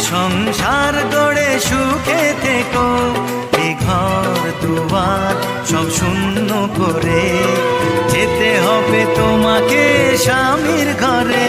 সংসার গড়ে সুখে থেকো, এ ঘর দুয়ার সব শূন্য করে। যেতে হবে তোমাকে স্বামীর ঘরে।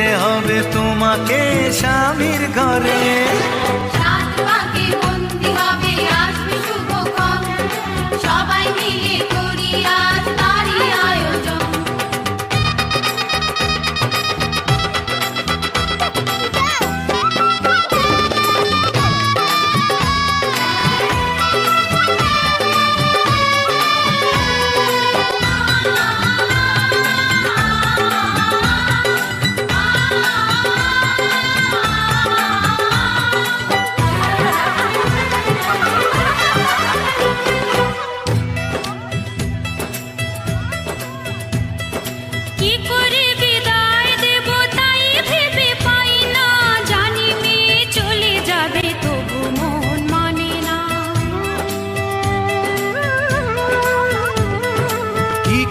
যেতে হবে তোমাকে স্বামীর ঘরে।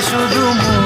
শুধু